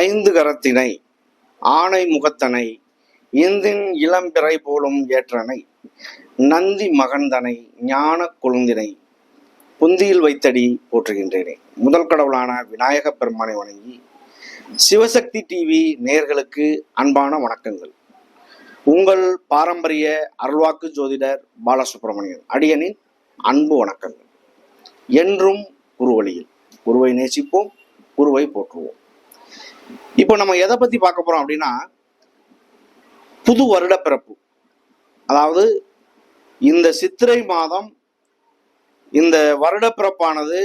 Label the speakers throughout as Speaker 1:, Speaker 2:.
Speaker 1: ஐந்து கரத்தினை ஆணை முகத்தனை இந்தின் இளம்பிறை போலும் ஏற்றனை நந்தி மகந்தனை ஞான கொழுந்தினை புந்தியில் வைத்தடி போற்றுகின்றேனே. முதல் கடவுளான விநாயக பெருமானை வணங்கி சிவசக்தி டிவி நேர்களுக்கு அன்பான வணக்கங்கள். உங்கள் பாரம்பரிய அருள்வாக்கு ஜோதிடர் பாலசுப்ரமணியன் அடியனின் அன்பு வணக்கங்கள். என்றும் குருவழியில் குருவை நேசிப்போம் குருவை போற்றுவோம். இப்போ நம்ம எதை பத்தி பார்க்க போறோம் அப்படின்னா புது வருட பிறப்பு அதாவது இந்த சித்திரை மாதம் இந்த வருட பிறப்பானது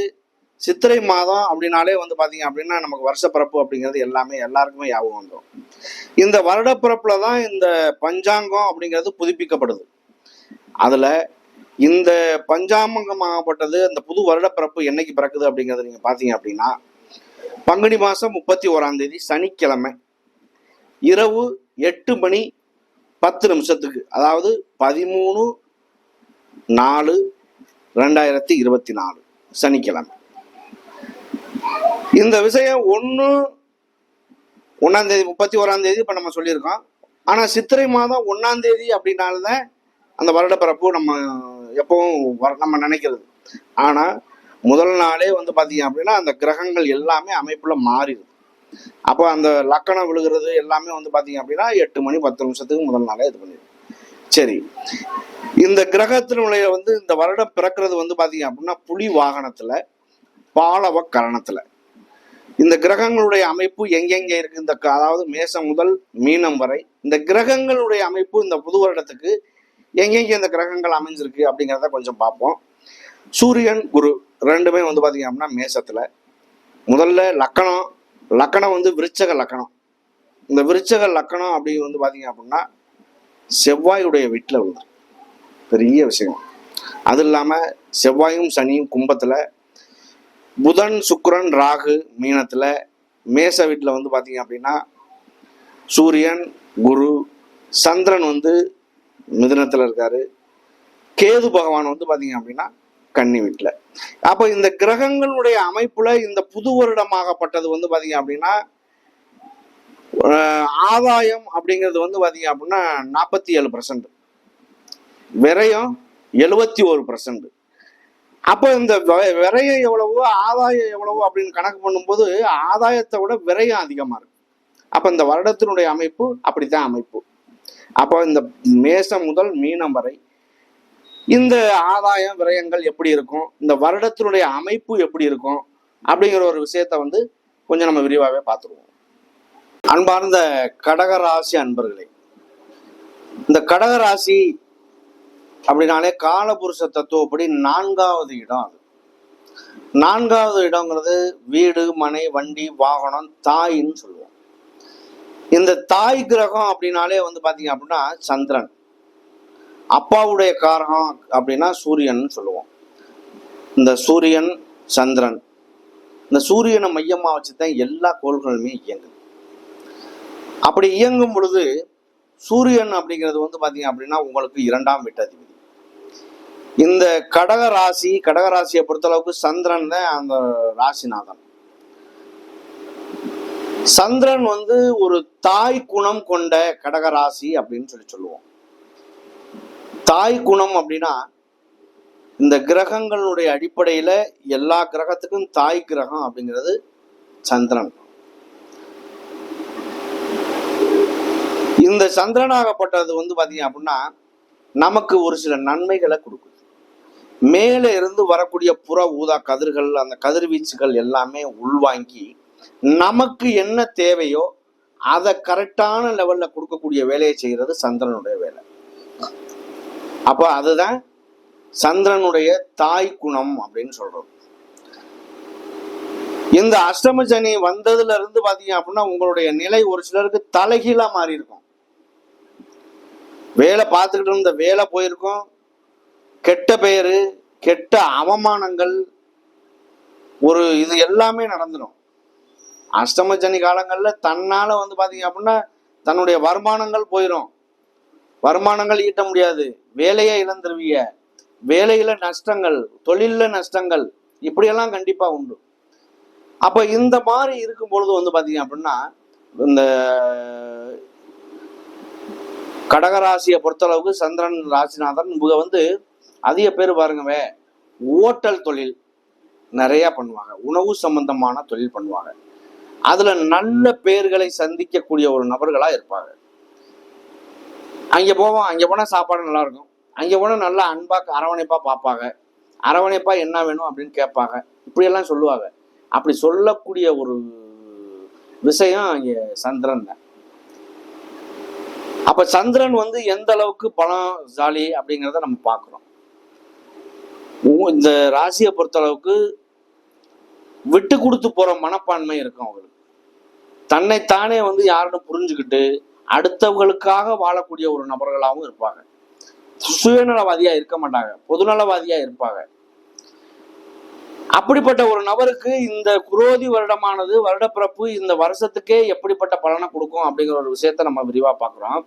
Speaker 1: சித்திரை மாதம் அப்படின்னாலே வந்து பாத்தீங்க அப்படின்னா நமக்கு வருஷ பிறப்பு அப்படிங்கிறது எல்லாமே எல்லாருக்குமே ஞாபகம் வந்துடும் இந்த வருட பிறப்புல தான் இந்த பஞ்சாங்கம் அப்படிங்கிறது புதுப்பிக்கப்படுது. அதுல இந்த பஞ்சாங்கமாகப்பட்டது அந்த புது வருடப்பிறப்பு என்னைக்கு பிறக்குது அப்படிங்கறத நீங்க பாத்தீங்க அப்படின்னா பங்குனி மாதம் முப்பத்தி ஓராம் தேதி சனிக்கிழமை. இரவு எட்டு மணி பத்து நிமிஷத்துக்கு அதாவது பதிமூணு நாலு ரெண்டாயிரத்தி இருபத்தி நாலு சனிக்கிழமை. இந்த விஷயம் ஒன்று ஒன்றாம் தேதி முப்பத்தி ஓராம் தேதி இப்போ நம்ம சொல்லியிருக்கோம். ஆனால் சித்திரை மாதம் ஒன்றாம் தேதி அப்படின்னால்தான் அந்த வருடப்பிறப்பு நம்ம எப்பவும் வர- நம்ம நினைக்கிறது. ஆனால் முதல் நாளே வந்து பார்த்தீங்க அப்படின்னா அந்த கிரகங்கள் எல்லாமே அமைப்பில் மாறிடுது அப்போ அந்த லக்கணம் விழுகிறது எல்லாமே வந்து பார்த்தீங்க அப்படின்னா எட்டு மணி பத்து நிமிஷத்துக்கு முதல் நாளே இது பண்ணிடுது சரி. இந்த கிரகத்தினுடைய வந்து இந்த வருடம் பிறக்கிறது வந்து பார்த்தீங்க அப்படின்னா புலி வாகனத்தில் பாலவ கரணத்தில். இந்த கிரகங்களுடைய அமைப்பு எங்கெங்க இருக்கு? இந்த க- அதாவது மேசம் முதல் மீனம் வரை இந்த கிரகங்களுடைய அமைப்பு இந்த புது வருடத்துக்கு எங்கெங்க இந்த கிரகங்கள் அமைஞ்சிருக்கு அப்படிங்கிறத கொஞ்சம் பார்ப்போம். சூரியன் குரு ரெண்டுமே வந்து பார்த்தீங்க அப்படின்னா மேசத்தில். முதல்ல லக்கணம் லக்கணம் வந்து விருச்சக லக்கணம். இந்த விருச்சக லக்கணம் அப்படி வந்து பார்த்தீங்க அப்படின்னா செவ்வாயுடைய வீட்டில் உள்ள பெரிய விஷயம். அது இல்லாமல் செவ்வாயும் சனியும் கும்பத்தில் புதன் சுக்கரன் ராகு மீனத்தில் மேச வீட்டில் வந்து பார்த்தீங்க அப்படின்னா சூரியன் குரு சந்திரன் வந்து மிதனத்தில் இருக்காரு. கேது பகவான் வந்து பார்த்தீங்க அப்படின்னா கன்னி வீட்டில். அப்போ இந்த கிரகங்களுடைய அமைப்புல இந்த புது வருடமாகப்பட்டது வந்து பார்த்தீங்க அப்படின்னா ஆதாயம் அப்படிங்கிறது வந்து பார்த்தீங்க அப்படின்னா நாற்பத்தி ஏழு பர்சன்ட் விரயம் எழுபத்தி ஒரு பர்சன்ட் அப்போ இந்த விரயம் எவ்வளவோ ஆதாயம் எவ்வளவோ அப்படின்னு கணக்கு பண்ணும்போது ஆதாயத்தை விட விரயம் அதிகமாக இருக்கு. அப்போ இந்த வருடத்தினுடைய அமைப்பு அப்படித்தான் அமைப்பு. அப்போ இந்த மேசம் முதல் மீனம் வரை இந்த ஆதாயம் விரயங்கள் எப்படி இருக்கும்? இந்த வருடத்தினுடைய அமைப்பு எப்படி இருக்கும்? அப்படிங்கிற ஒரு விஷயத்த வந்து கொஞ்சம் நம்ம விரிவாகவே பார்த்துருவோம். அன்பார்ந்த கடகராசி அன்பர்களே இந்த கடகராசி அப்படின்னாலே காலபுருஷ தத்துவப்படி நான்காவது இடம் அது. நான்காவது இடங்கிறது வீடு மனை வண்டி வாகனம் தாயின்னு சொல்லுவோம். இந்த தாய் கிரகம் அப்படின்னாலே வந்து பார்த்தீங்க அப்படின்னா சந்திரன். அப்பாவுடைய காரகம் அப்படின்னா சூரியன் சொல்லுவோம். இந்த சூரியன் சந்திரன் இந்த சூரியனை மையமா வச்சுதான் எல்லா கோள்களுமே இயங்குது. அப்படி இயங்கும் பொழுது சூரியன் அப்படிங்கிறது வந்து பாத்தீங்க அப்படின்னா உங்களுக்கு இரண்டாம் வீட்டதிபதி இந்த கடக ராசி கடக ராசியை பொறுத்தளவுக்கு சந்திரன் தான் அந்த ராசிநாதன். சந்திரன் வந்து ஒரு தாய் குணம் கொண்ட கடக ராசி அப்படின்னு சொல்லி சொல்லுவோம். தாய் குணம் அப்படின்னா இந்த கிரகங்களுடைய அடிப்படையில் எல்லா கிரகத்துக்கும் தாய் கிரகம் அப்படிங்கிறது சந்திரன். இந்த சந்திரனாகப்பட்டது வந்து பார்த்தீங்க அப்படின்னா நமக்கு ஒரு சில நன்மைகளை கொடுக்குது. மேலே இருந்து வரக்கூடிய புற ஊதா கதிர்கள் அந்த கதிர்வீச்சுகள் எல்லாமே உள்வாங்கி நமக்கு என்ன தேவையோ அதை கரெக்டான லெவலில் கொடுக்கக்கூடிய வேலையை செய்கிறது சந்திரனுடைய வேலை. அப்போ அதுதான் சந்திரனுடைய தாய் குணம் அப்படின்னு சொல்றோம். இந்த அஷ்டம சனி வந்ததுல இருந்து பாத்தீங்க அப்படின்னா உங்களுடைய நிலை ஒரு சிலருக்கு தலைகீழா மாறி இருக்கும் வேலை பார்த்துக்கிட்டு இருந்த வேலை போயிருக்கும். கெட்ட பெயரு கெட்ட அவமானங்கள் ஒரு இது எல்லாமே நடந்துடும் அஷ்டம சனி காலங்களில் தன்னால் வந்து பார்த்தீங்க அப்படின்னா தன்னுடைய வருமானங்கள் போயிடும் வருமானங்கள் ஈட்ட முடியாது. வேலையை இழந்துருவிய வேலையில நஷ்டங்கள் தொழில்ல நஷ்டங்கள் இப்படியெல்லாம் கண்டிப்பா உண்டு. அப்ப இந்த மாதிரி இருக்கும் பொழுது வந்து பாத்தீங்க அப்படின்னா இந்த கடகராசியை பொறுத்தளவுக்கு சந்திரன் ராசிநாதன் இவங்க வந்து அதிக பேர் பாருங்கவே ஓட்டல் தொழில் நிறைய பண்ணுவாங்க. உணவு சம்பந்தமான தொழில் பண்ணுவாங்க. அதுல நல்ல பேர்களை சந்திக்கக்கூடிய ஒரு நபர்களா இருப்பாங்க. அங்கே போவோம் அங்கே போனால் சாப்பாடு நல்லா இருக்கும் போனால் நல்லா அன்பாக அரவணைப்பாக பார்ப்பாங்க. அரவணைப்பாக என்ன வேணும் அப்படின்னு கேட்பாங்க. இப்படியெல்லாம் சொல்லுவாங்க. அப்படி சொல்லக்கூடிய ஒரு விஷயம் அங்கே சந்திரன் தான். அப்போ சந்திரன் வந்து எந்த அளவுக்கு பணம் ஜாலி அப்படிங்கிறத நம்ம பார்க்குறோம். இந்த ராசியை பொறுத்த அளவுக்கு விட்டு கொடுத்து போகிற மனப்பான்மை இருக்கும் அவங்களுக்கு. தன்னைத்தானே வந்து யாருன்னு புரிஞ்சுக்கிட்டு அடுத்தவங்களுக்காக வாழக்கூடிய ஒரு நபர்களாகவும் இருப்பாங்க. சுயநலவாதியா இருக்க மாட்டாங்க. பொதுநலவாதியா இருப்பாங்க. அப்படிப்பட்ட ஒரு நபருக்கு இந்த குரோதி வருடமானது வருடப்பிறப்பு இந்த வருஷத்துக்கே எப்படிப்பட்ட பலனை கொடுக்கும் அப்படிங்கிற ஒரு விஷயத்த நம்ம விரிவா பார்க்குறோம்.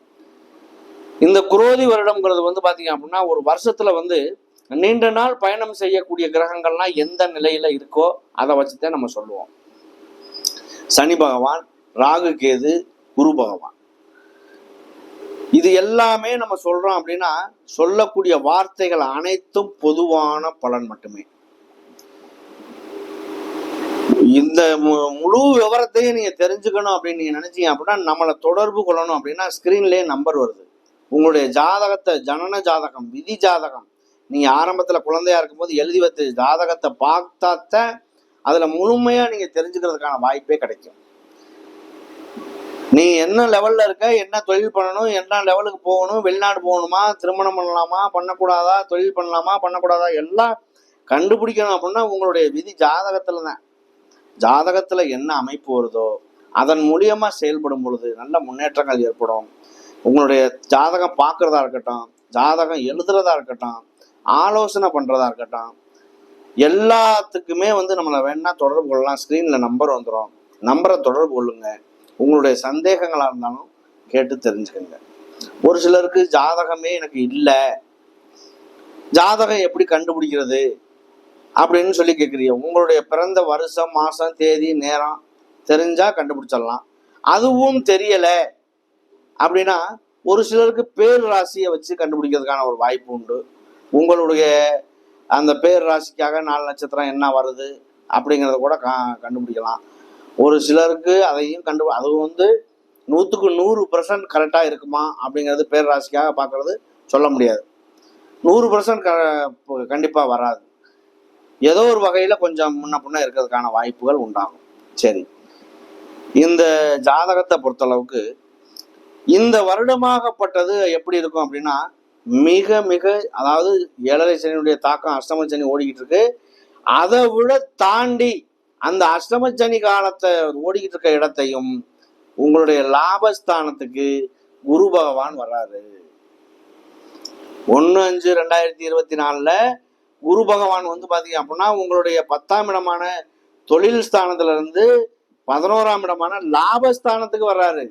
Speaker 1: இந்த குரோதி வருடம்ங்கிறது வந்து பாத்தீங்க அப்படின்னா ஒரு வருஷத்துல வந்து நீண்ட நாள் பயணம் செய்யக்கூடிய கிரகங்கள்லாம் எந்த நிலையில இருக்கோ அதை வச்சுதான் நம்ம சொல்லுவோம். சனி பகவான் ராகு கேது குரு பகவான். இது எல்லாமே நம்ம சொல்றோம் அப்படின்னா சொல்லக்கூடிய வார்த்தைகள் அனைத்தும் பொதுவான பலன் மட்டுமே. இந்த மு- முழு விவரத்தையும் நீங்க தெரிஞ்சுக்கணும் அப்படின்னு நீங்க நினைச்சீங்க அப்படின்னா நம்மளை தொடர்பு கொள்ளணும் அப்படின்னா ஸ்கிரீன்லயே நம்பர் வருது. உங்களுடைய ஜாதகத்தை ஜனன ஜாதகம் விதி ஜாதகம். நீங்க ஆரம்பத்துல குழந்தையா இருக்கும்போது எழுதி வச்ச ஜாதகத்தை பார்த்தாத்தான் அதுல முழுமையா நீங்க தெரிஞ்சுக்கிறதுக்கான வாய்ப்பே கிடைக்கும். நீ என்ன லெவல்ல இருக்க என்ன தொழில் பண்ணணும் என்ன லெவலுக்கு போகணும் வெளிநாடு போகணுமா திருமணம் பண்ணலாமா பண்ணக்கூடாதா தொழில் பண்ணலாமா பண்ணக்கூடாதா எல்லாம் கண்டுபிடிக்கணும் அப்படின்னா உங்களுடைய விதி ஜாதகத்துல தான். ஜாதகத்துல என்ன அமைப்பு வருதோ அதன் மூலியமா செயல்படும் பொழுது நல்ல முன்னேற்றங்கள் ஏற்படும். உங்களுடைய ஜாதகம் பார்க்கறதா இருக்கட்டும் ஜாதகம் எழுதுறதா இருக்கட்டும் ஆலோசனை பண்றதா இருக்கட்டும் எல்லாத்துக்குமே வந்து நம்மளை வேணா தொடர்பு கொள்ளலாம். ஸ்க்ரீனில் நம்பர் வந்துடும் நம்பரை தொடர்பு கொள்ளுங்க. உங்களுடைய சந்தேகங்களாக இருந்தாலும் கேட்டு தெரிஞ்சுக்கங்க. ஒரு சிலருக்கு ஜாதகமே எனக்கு இல்லை. ஜாதகம் எப்படி கண்டுபிடிக்கிறது அப்படின்னு சொல்லி கேட்குறீங்க உங்களுடைய பிறந்த வருஷம் மாதம் தேதி நேரம் தெரிஞ்சால் கண்டுபிடிச்சிடலாம். அதுவும் தெரியலை அப்படின்னா ஒரு சிலருக்கு பேர் ராசியை வச்சு கண்டுபிடிக்கிறதுக்கான ஒரு வாய்ப்பு உண்டு. உங்களுடைய அந்த பேர் ராசிக்காக நாலு நட்சத்திரம் என்ன வருது அப்படிங்கிறத கூட கா கண்டுபிடிக்கலாம். ஒரு சிலருக்கு அதையும் கண்டு அது வந்து நூற்றுக்கு நூறு பர்சன்ட் கரெக்டாக இருக்குமா அப்படிங்கிறது பேரராசிக்காக பார்க்குறது பார்க்கறது சொல்ல முடியாது. நூறு பர்சன்ட் க கண்டிப்பாக வராது. ஏதோ ஒரு வகையில் கொஞ்சம் முன்ன பின்ன இருக்கிறதுக்கான வாய்ப்புகள் உண்டாகும். சரி. இந்த ஜாதகத்தை பொறுத்தளவுக்கு இந்த வருடமாகப்பட்டது எப்படி இருக்கும் அப்படின்னா மிக மிக அதாவது ஏழரை சனியுடைய தாக்கம் அஷ்டம சனி ஓடிக்கிட்டு இருக்கு. அதை விட தாண்டி அந்த அஷ்டமச்சனி காலத்தை ஓடிக்கிட்டு இருக்க இடத்தையும் உங்களுடைய லாபஸ்தானத்துக்கு குரு பகவான் வர்றாரு. ஒன்று அஞ்சு ரெண்டாயிரத்தி இருபத்தி நாலில் குரு பகவான் வந்து பார்த்தீங்க அப்படின்னா உங்களுடைய பத்தாம் இடமான தொழில் ஸ்தானத்துல இருந்து பதினோராம் இடமான லாபஸ்தானத்துக்கு வர்றாரு.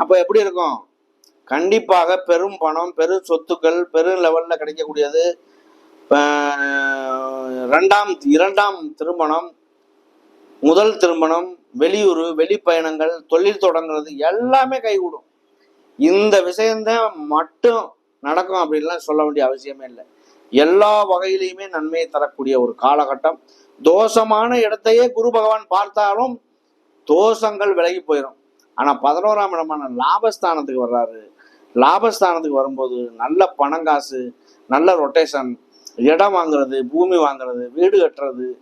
Speaker 1: அப்போ எப்படி இருக்கும்? கண்டிப்பாக பெரும் பணம் பெரும் சொத்துக்கள் பெரும் லெவல்ல கிடைக்கக்கூடியது ரெண்டாம் இரண்டாம் திருமணம் முதல் திருமணம் வெளியூர் வெளிப்பயணங்கள் தொழில் தொடங்குறது எல்லாமே கைகூடும். இந்த விஷயந்தான் மட்டும் நடக்கும் அப்படின்லாம் சொல்ல வேண்டிய அவசியமே இல்லை. எல்லா வகையிலையுமே நன்மையை தரக்கூடிய ஒரு காலகட்டம். தோஷமான இடத்தையே குரு பகவான் பார்த்தாலும் தோஷங்கள் விலகி போயிடும் ஆனால் பதினோராம் இடமான லாபஸ்தானத்துக்கு வர்றாரு. லாபஸ்தானத்துக்கு வரும்போது நல்ல பணங்காசு நல்ல ரொட்டேஷன் இடம் வாங்குறது பூமி வாங்குறது வீடு கட்டுறது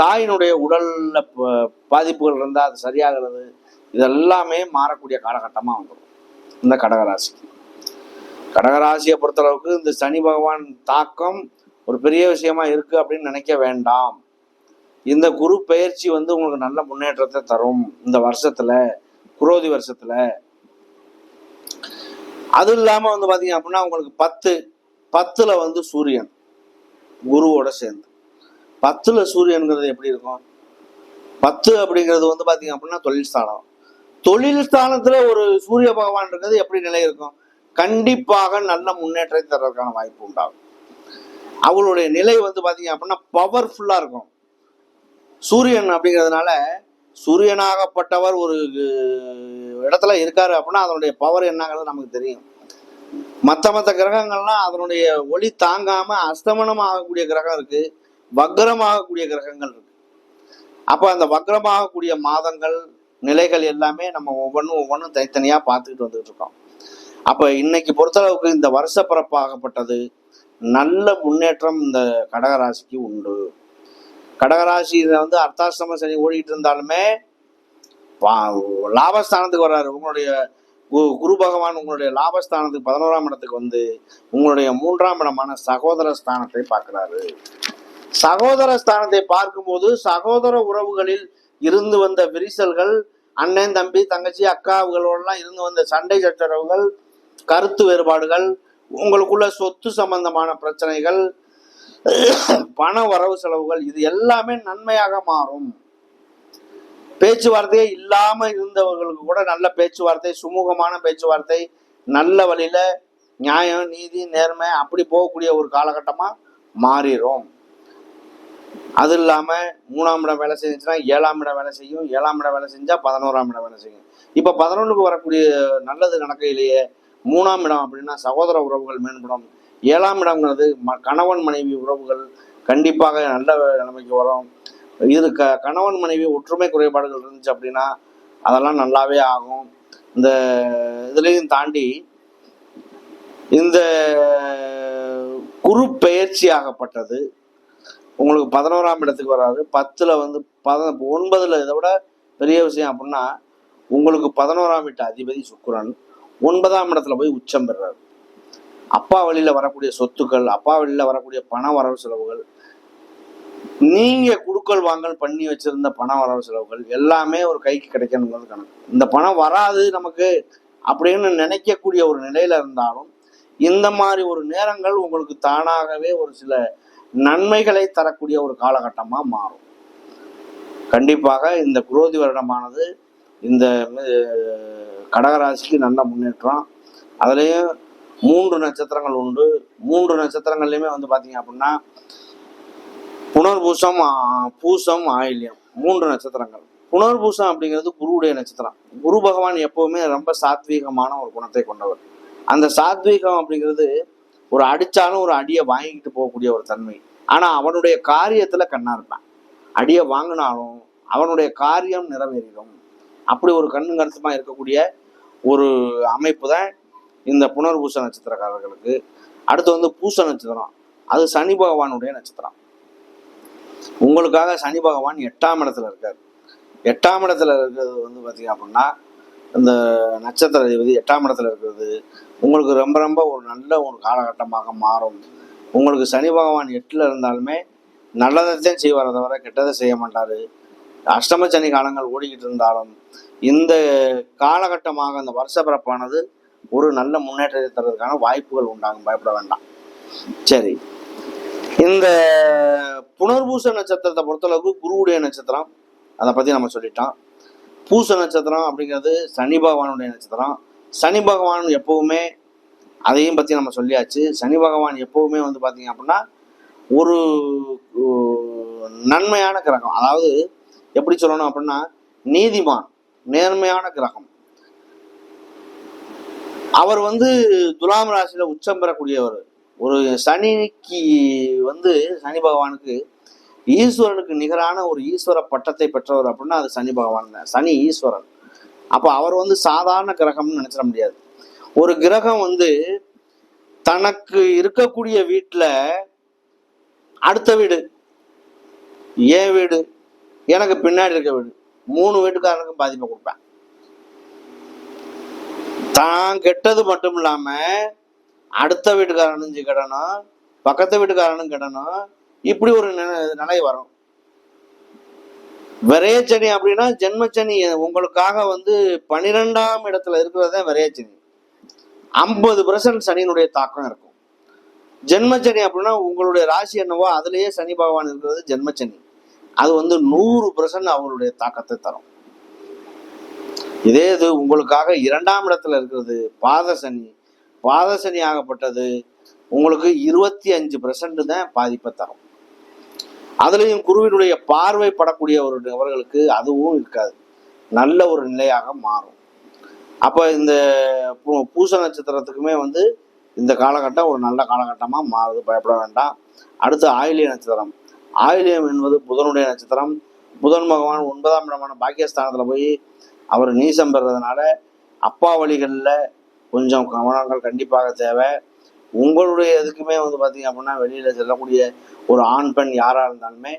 Speaker 1: தாயினுடைய உடல்ல ப- பாதிப்புகள் இருந்தால் அது சரியாகிறது இதெல்லாமே மாறக்கூடிய காலகட்டமாக வந்துடும் இந்த கடகராசிக்கு. கடகராசியை பொறுத்தளவுக்கு இந்த சனி பகவான் தாக்கம் ஒரு பெரிய விஷயமா இருக்கு அப்படின்னு நினைக்க வேண்டாம். இந்த குரு பயிற்சி வந்து உங்களுக்கு நல்ல முன்னேற்றத்தை தரும். இந்த வருஷத்துல குரோதி வருஷத்துல. அது இல்லாம வந்து பாத்தீங்க அப்படின்னா உங்களுக்கு பத்து பத்துல வந்து சூரியன். குருவோட சேர்ந்து. பத்துல சூரியன்கிறது எப்படி இருக்கும்? பத்து அப்படிங்கிறது வந்து பாத்தீங்க அப்படின்னா தொழில் ஸ்தானம். தொழில் ஸ்தானத்துல ஒரு சூரிய பகவான் இருக்கிறது எப்படி நிலை இருக்கும்? கண்டிப்பாக நல்ல முன்னேற்றத்தை தர்றதுக்கான வாய்ப்பு உண்டாகும். அவளுடைய நிலை வந்து பாத்தீங்க அப்படின்னா பவர்ஃபுல்லா இருக்கும். சூரியன் அப்படிங்கிறதுனால சூரியனாகப்பட்டவர் ஒரு இடத்துல இருக்காரு அப்படின்னா அதனுடைய பவர் என்னங்கிறது நமக்கு தெரியும். மற்ற மற்ற கிரகங்கள்லாம் அதனுடைய ஒளி தாங்காம அஸ்தமனம் ஆகக்கூடிய கிரகம் இருக்கு வக்ரமாகக்கூடிய கிரகங்கள் இருக்கு. அப்ப அந்த வக்ரமாகக்கூடிய மாதங்கள் நிலைகள் எல்லாமே நம்ம ஒவ்வொன்றும் ஒவ்வொன்றும் தனித்தனியா பார்த்துக்கிட்டு வந்துட்டு இருக்கோம். அப்ப இன்னைக்கு பொறுத்தளவுக்கு இந்த வருஷ பிறப்பாகப்பட்டது நல்ல முன்னேற்றம் இந்த கடகராசிக்கு உண்டு. கடகராசியில வந்து அர்த்தாசிரம சனி ஓடிட்டு இருந்தாலுமே லாபஸ்தானத்துக்கு வர்றாரு. உங்களுடைய குரு பகவான் உங்களுடைய லாபஸ்தானத்துக்கு பதினோராம் இடத்துக்கு வந்து உங்களுடைய மூன்றாம் இடமான சகோதர ஸ்தானத்தை பார்க்கிறாரு. சகோதர ஸ்தானத்தை பார்க்கும்போது சகோதர உறவுகளில் இருந்து வந்த விரிசல்கள் அண்ணன் தம்பி தங்கச்சி அக்காவுகளோடலாம் இருந்து வந்த சண்டை சச்சரவுகள் கருத்து வேறுபாடுகள் உங்களுக்குள்ள சொத்து சம்பந்தமான பிரச்சனைகள் பண வரவு செலவுகள் இது எல்லாமே நன்மையாக மாறும். பேச்சுவார்த்தையே இல்லாம இருந்தவர்களுக்கு கூட நல்ல பேச்சுவார்த்தை சுமூகமான பேச்சுவார்த்தை நல்ல வழியில நியாயம் நீதி நேர்மை அப்படி போகக்கூடிய ஒரு காலகட்டமா மாறிடும் அது இல்லாம மூணாம் இடம் வேலை செஞ்சுச்சுன்னா ஏழாம் இடம் வேலை செய்யும் ஏழாம் இடம் வேலை செஞ்சா பதினோராம் இடம் வேலை செய்யும். இப்ப பதினொன்றுக்கு வரக்கூடிய நல்லது நடக்கையிலேயே மூணாம் இடம் அப்படின்னா சகோதர உறவுகள் மேம்படும். ஏழாம் இடம்ங்கிறது ம- கணவன் மனைவி உறவுகள் கண்டிப்பாக நல்ல நிலைமைக்கு வரும். இது க கணவன் மனைவி ஒற்றுமை குறைபாடுகள் இருந்துச்சு அப்படின்னா அதெல்லாம் நல்லாவே ஆகும். இந்த இதுலேயும் தாண்டி இந்த குரு பெயர்ச்சி ஆகப்பட்டது உங்களுக்கு பதினோராம் இடத்துக்கு வராது. பத்தில் வந்து பத ஒன்பதில் இதை விட பெரிய விஷயம் அப்படின்னா உங்களுக்கு பதினோராம் வீட்டு அதிபதி சுக்குரன் ஒன்பதாம் இடத்துல போய் உச்சம் பெறாரு. அப்பா வழியில் வரக்கூடிய சொத்துக்கள் அப்பா வழியில் வரக்கூடிய பண வரவு செலவுகள் நீங்க குடுக்கல் வாங்கல் பண்ணி வச்சிருந்த பண வரவு செலவுகள் எல்லாமே ஒரு கைக்கு கிடைக்கணுங்கிறது கணக்கு. இந்த பணம் வராது நமக்கு அப்படின்னு நினைக்கக்கூடிய ஒரு நிலையில இருந்தாலும் இந்த மாதிரி ஒரு நேரங்கள் உங்களுக்கு தானாகவே ஒரு சில நன்மைகளை தரக்கூடிய ஒரு காலகட்டமா மாறும். கண்டிப்பாக இந்த குரோதி வருடமானது இந்த கடகராசிக்கு நல்ல முன்னேற்றம். அதுலேயும் மூன்று நட்சத்திரங்கள் உண்டு. மூன்று நட்சத்திரங்கள்லையுமே வந்து பார்த்தீங்க அப்படின்னா புனர்பூசம் பூசம் ஆயில்யம். மூன்று நட்சத்திரங்கள். புனர்பூசம் அப்படிங்கிறது குருவுடைய நட்சத்திரம். குரு பகவான் எப்பவுமே ரொம்ப சாத்வீகமான ஒரு குணத்தை கொண்டவர். அந்த சாத்வீகம் அப்படிங்கிறது ஒரு அடிச்சாலும் ஒரு அடியை வாங்கிட்டு போகக்கூடிய ஒரு தன்மை. ஆனா அவனுடைய காரியத்துல கண்ணா இருப்பான். அடியை வாங்கினாலும் அவனுடைய காரியம் நிறைவேறிடும். அப்படி ஒரு கண்ணு கருத்துமா இருக்கக்கூடிய ஒரு அமைப்பு தான் இந்த புனர்பூச நட்சத்திரக்காரர்களுக்கு. அடுத்து வந்து பூச நட்சத்திரம். அது சனி பகவானுடைய நட்சத்திரம். உங்களுக்காக சனி பகவான் எட்டாம் இடத்துல இருக்கார். எட்டாம் இடத்துல இருக்கிறது வந்து பார்த்தீங்க அப்படின்னா இந்த நட்சத்திர அதிபதி எட்டாம் இடத்துல இருக்கிறது உங்களுக்கு ரொம்ப ரொம்ப ஒரு நல்ல ஒரு காலகட்டமாக மாறும். உங்களுக்கு சனி பகவான் எட்டில் இருந்தாலுமே நல்லதைத்தான் செய்வாரை தவிர கெட்டதை செய்ய மாட்டார். அஷ்டம சனி காலங்கள் ஓடிக்கிட்டு இருந்தாலும் இந்த காலகட்டமாக அந்த வருஷ பிறப்பானது ஒரு நல்ல முன்னேற்றத்தை தரதுக்கான வாய்ப்புகள் உண்டாகும். பயப்பட வேண்டாம். சரி. இந்த புனர்பூச நட்சத்திரத்தை பொறுத்தளவுக்கு குருவுடைய நட்சத்திரம். அதை பற்றி நம்ம சொல்லிட்டோம். பூச நட்சத்திரம் அப்படிங்கிறது சனி பகவானுடைய நட்சத்திரம். சனி பகவான் எப்பவுமே அதையும் பற்றி நம்ம சொல்லியாச்சு. சனி பகவான் எப்பவுமே வந்து பார்த்தீங்க அப்படின்னா ஒரு நன்மையான கிரகம். அதாவது எப்படி சொல்லணும் அப்படின்னா நீதிமான் நேர்மையான கிரகம். அவர் வந்து துலாம் ராசியில உச்சம் பெறக்கூடியவர். ஒரு சனிக்கு வந்து சனி பகவானுக்கு ஈஸ்வரனுக்கு நிகரான ஒரு ஈஸ்வர பட்டத்தை பெற்றவர் அப்படின்னா அது சனி பகவான் தான். சனி ஈஸ்வரன். அப்போ அவர் வந்து சாதாரண கிரகம்னு நினச்சிட முடியாது. ஒரு கிரகம் வந்து தனக்கு இருக்கக்கூடிய வீட்டில் அடுத்த வீடு என் வீடு எனக்கு பின்னாடி இருக்க வீடு மூணு வீட்டுக்காரனுக்கும் பாதிப்பை கொடுப்பேன். தான் கெட்டது மட்டும் இல்லாமல் அடுத்த வீட்டுக்காரனும் கெடணும் பக்கத்து வீட்டுக்காரனும் கெடணும் இப்படி ஒரு நிலை- நிலை வரும். விரையச்சனி அப்படின்னா ஜென்மச்சனி உங்களுக்காக வந்து பனிரெண்டாம் இடத்துல இருக்கிறது தான் விரையச்சனி. ஐம்பது பர்சன்ட் சனியினுடைய தாக்கம் இருக்கும். ஜென்மச்சனி அப்படின்னா உங்களுடைய ராசி என்னவோ அதுலேயே சனி பகவான் இருக்கிறது ஜென்மச்சனி. அது வந்து நூறு பர்சன்ட் அவங்களுடைய தாக்கத்தை தரும். இதே இது உங்களுக்காக இரண்டாம் இடத்துல இருக்கிறது பாத சனி பாதசனி ஆகப்பட்டது உங்களுக்கு இருபத்தி அஞ்சு தான் பாதிப்பை தரும். அதுலேயும் குருவினுடைய பார்வை படக்கூடிய ஒரு நபர்களுக்கு அதுவும் இருக்காது. நல்ல ஒரு நிலையாக மாறும். அப்போ இந்த பூ- பூச நட்சத்திரத்துக்குமே வந்து இந்த காலகட்டம் ஒரு நல்ல காலகட்டமாக மாறுது. பயப்பட வேண்டாம். அடுத்து ஆயிலிய நட்சத்திரம். ஆயிலியம் என்பது புதனுடைய நட்சத்திரம். புதன் பகவான் ஒன்பதாம் இடமான பாக்கியஸ்தானத்தில் போய் அவர் நீசம் பெறதுனால அப்பா வழிகளில் கொஞ்சம் கவனங்கள் கண்டிப்பாக தேவை. உங்களுடைய எதுக்குமே வந்து பார்த்தீங்க அப்படின்னா வெளியில் செல்லக்கூடிய ஒரு ஆண் பெண் யாராக இருந்தாலுமே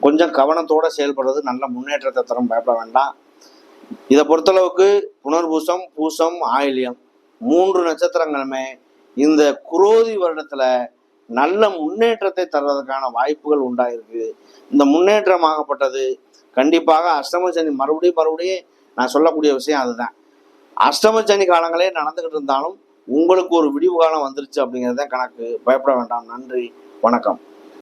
Speaker 1: கொஞ்சம் கவனத்தோடு செயல்படுறது நல்ல முன்னேற்றத்தை தரும். பயப்பட வேண்டாம். இதை பொறுத்தளவுக்கு புனர்பூசம் பூசம் ஆயில்யம் மூன்று நட்சத்திரங்களுமே இந்த குரோதி வருடத்தில் நல்ல முன்னேற்றத்தை தர்றதுக்கான வாய்ப்புகள் உண்டாயிருக்கு. இந்த முன்னேற்றமாகப்பட்டது கண்டிப்பாக அஷ்டம சனி மறுபடியும் மறுபடியும் நான் சொல்லக்கூடிய விஷயம் அதுதான். அஷ்டம சனி காலங்களே நடந்துகிட்டு இருந்தாலும் உங்களுக்கு ஒரு விடிவு காலம் வந்துருச்சு அப்படிங்கிறது தான் கணக்கு. பயப்பட வேண்டாம். நன்றி. வணக்கம்.